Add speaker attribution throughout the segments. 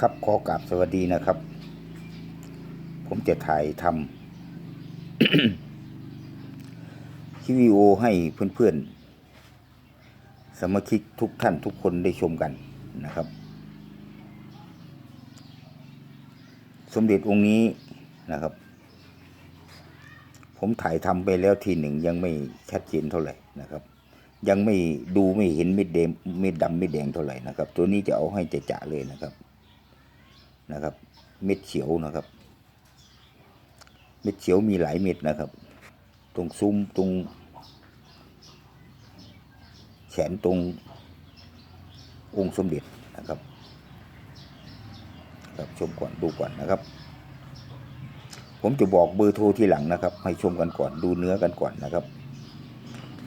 Speaker 1: ครับขอกราบสวัสดีนะครับ ผมจะถ่ายทำคลิปวิดีโอให้เพื่อนๆ สมาชิกทุกท่านทุกคนได้ชมกันนะครับ สมเด็จองค์นี้นะครับ ผมถ่ายทำไปแล้วทีหนึ่งยังไม่ชัดเจนเท่าไหร่นะครับ ยังไม่ดูไม่เห็นเม็ดแดงเม็ดดำเม็ดแดงเท่าไหร่นะครับ ตัวนี้จะเอาให้จะจะเลยนะครับ นะครับ เม็ดเขียวนะครับ เม็ดเขียวมีหลายเม็ดนะครับ ตรงซุ้มตรง แขนตรงองค์สมเด็จนะครับครับชมก่อนดูก่อนนะครับ ผมจะบอกเบอร์โทรที่หลังนะครับ ให้ชมกันก่อนดูเนื้อกันก่อนนะครับ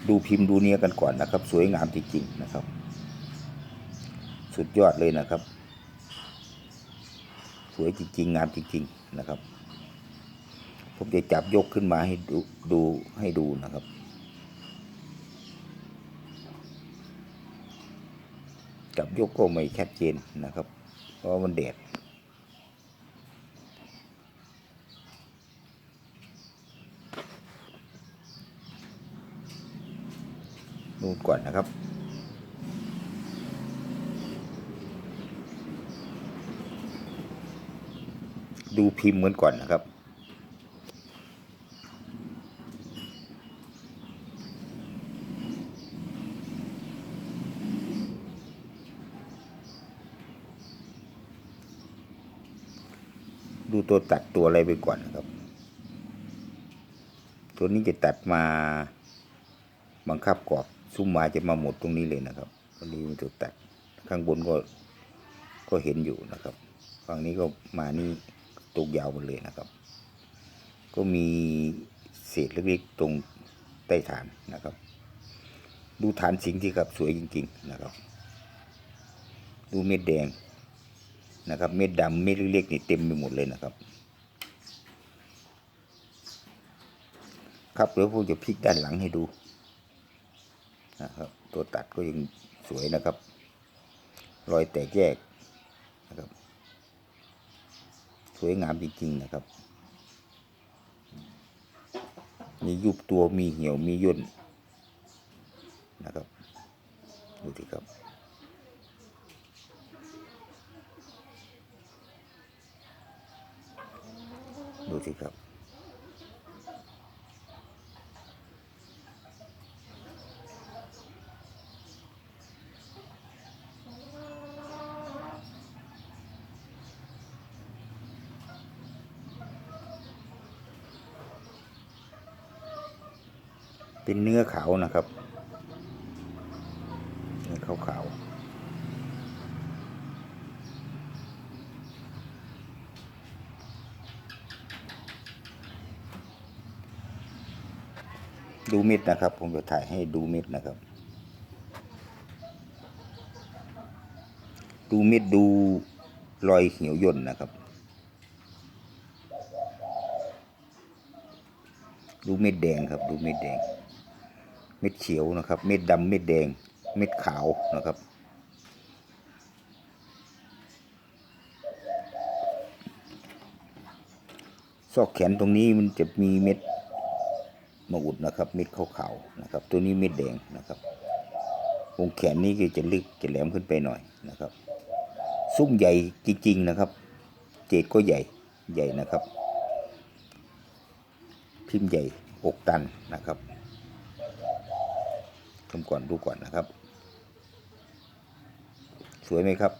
Speaker 1: ดูพิมพ์ดูเนื้อกันก่อนนะครับ สวยงามจริงๆนะครับ สุดยอดเลยนะครับ สวยจริง ๆ งามจริง ๆนะครับ ผมจะจับยกขึ้นมาให้ดูดูให้ดูนะครับ จับยกก็ไม่ชัดเจนนะครับ เพราะมันแดดดูก่อนนะครับ ดูพิมพ์เหมือนก่อนนะครับ ดูตัวตัดตัวอะไรไปก่อนนะครับ ตัวนี้จะตัดมาบังคับกรอบซุ้มมาจะมาหมดตรงนี้เลยนะครับตัวนี้มันตัวตัดข้างบนก็ก็เห็นอยู่นะครับฝั่งนี้ก็มานี่ ตกยาวหมดเลยนะครับ ก็มีเศษเล็กๆตรงใต้ฐานนะครับ ดูฐานสิงห์ที่ครับสวยจริง ๆนะครับ ดูเม็ดแดงนะครับ เม็ดดำเม็ดเล็กๆนี่เต็มไปหมดเลยนะครับ ครับเดี๋ยวผมจะพลิกด้านหลังให้ดูนะครับ ตัวตัดก็ยังสวยนะครับ รอยแตกแยกนะครับ สวยงามจริงๆนะครับ มียุบตัวมีเหี่ยวมีย่นนะครับ ดูสิครับ ดูสิครับ เป็นเนื้อขาวนะครับเนื้อขาวขาวดูเม็ดนะครับ ผมจะถ่ายให้ดูเม็ดนะครับ ดูเม็ดดูรอยเหี่ยวย่นนะครับ ดูเม็ดแดงครับ ดูเม็ดแดง เม็ดเขียวนะครับ เม็ดดำเม็ดแดง เม็ดขาวนะครับ ซอกแขนตรงนี้มันจะมีเม็ดมะอุดนะครับ เม็ดขาวๆนะครับ ตัวนี้เม็ดแดงนะครับวงแขนนี้ก็จะลึกจะแหลมขึ้นไปหน่อยนะครับ ซุ้มใหญ่จริงๆนะครับ เจดก็ใหญ่ใหญ่นะครับ พิมพ์ใหญ่อกตันนะครับ ชมก่อนดูก่อนนะครับ สวยไหมครับ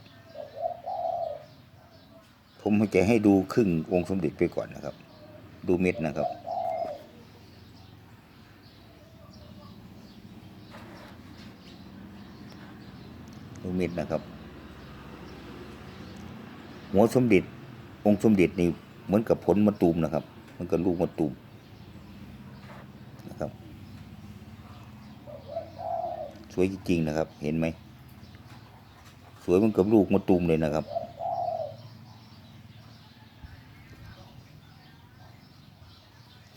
Speaker 1: ผมจะให้ดูครึ่งองค์สมเด็จไปก่อนนะครับ ดูเม็ดนะครับดูเม็ดนะครับ หัวสมเด็จองค์สมเด็จนี่เหมือนกับผลมะตูมนะครับ มันกับลูกมะตูมนะครับ ส วยจริงๆนะครับ เห็นไหม สวยเหมือนกับลูกมะตูมเลยนะครับ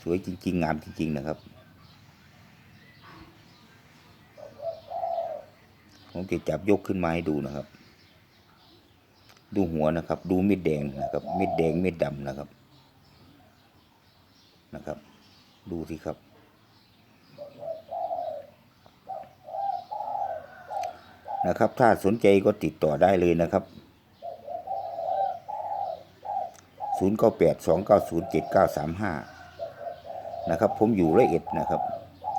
Speaker 1: สวยจริง ๆ งามจริง ๆ นะครับ ผมจะจับยกขึ้นมาให้ดูนะครับ ดูหัวนะครับ ดูเม็ดแดงนะครับ เม็ดแดงเม็ดดำนะครับ นะครับ ดูสิครับ นะครับ ถ้าสนใจก็ติดต่อได้เลยนะครับ 0982907935 นะครับผมอยู่ละเอ็ดนะครับ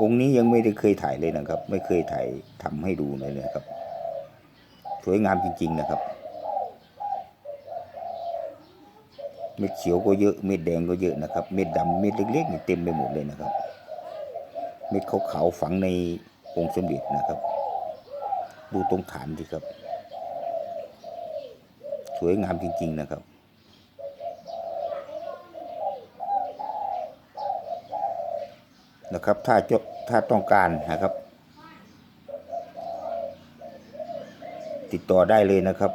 Speaker 1: องค์นี้ยังไม่ได้เคยถ่ายเลยนะครับ ไม่เคยถ่ายทำให้ดูเลยนะครับ สวยงามจริง ๆ นะครับ เม็ดเขียวก็เยอะ เม็ดแดงก็เยอะนะครับ เม็ดดำเม็ดเล็กๆนี่เต็มไปหมดเลยนะครับ เม็ดขาวๆฝังในองค์สมเด็จนะครับ ดูตรงฐานสิครับ สวยงามจริง ๆ นะครับนะครับ ถ้าจะถ้าต้องการนะครับ ติดต่อได้เลยนะครับ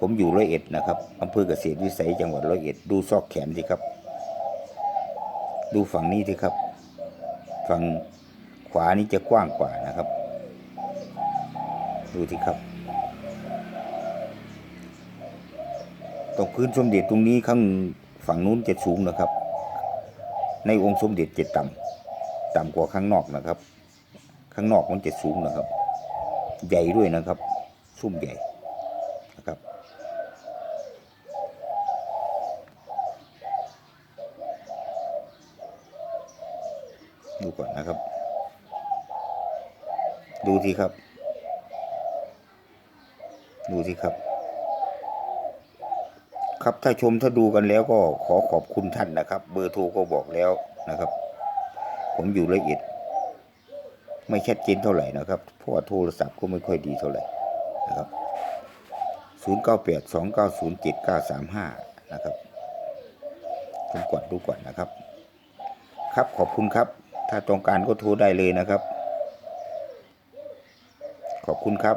Speaker 1: ผมอยู่ร้อยเอ็ดนะครับอำเภอเกษตรวิสัยจังหวัดร้อยเอ็ดดูซอกแขนสิครับ ดูฝั่งนี้สิครับ ฝั่งขวานี้จะกว้างกว่านะครับ ดูสิครับตรงพื้นสมเด็จตรงนี้ข้างฝั่งนู้นจะสูงนะครับ ในองค์สมเด็จจะต่ำต่ำกว่าข้างนอกนะครับ ข้างนอกมันจะสูงนะครับ ใหญ่ด้วยนะครับซุ่มใหญ่นะครับดูก่อนนะครับ ดูทีครับ ดูสิครับ ครับถ้าชมถ้าดูกันแล้วก็ขอขอบคุณท่านนะครับ เบอร์โทรก็บอกแล้วนะครับ ผมอยู่ละเอียด ไม่ชัดเจนเท่าไหร่นะครับเพราะว่าโทรศัพท์ก็ไม่ค่อยดีเท่าไหร่นะครับ0982907935 นะครับผมกดดูก่อนนะครับ ครับขอบคุณครับ ถ้าต้องการก็โทรได้เลยนะครับ ขอบคุณครับ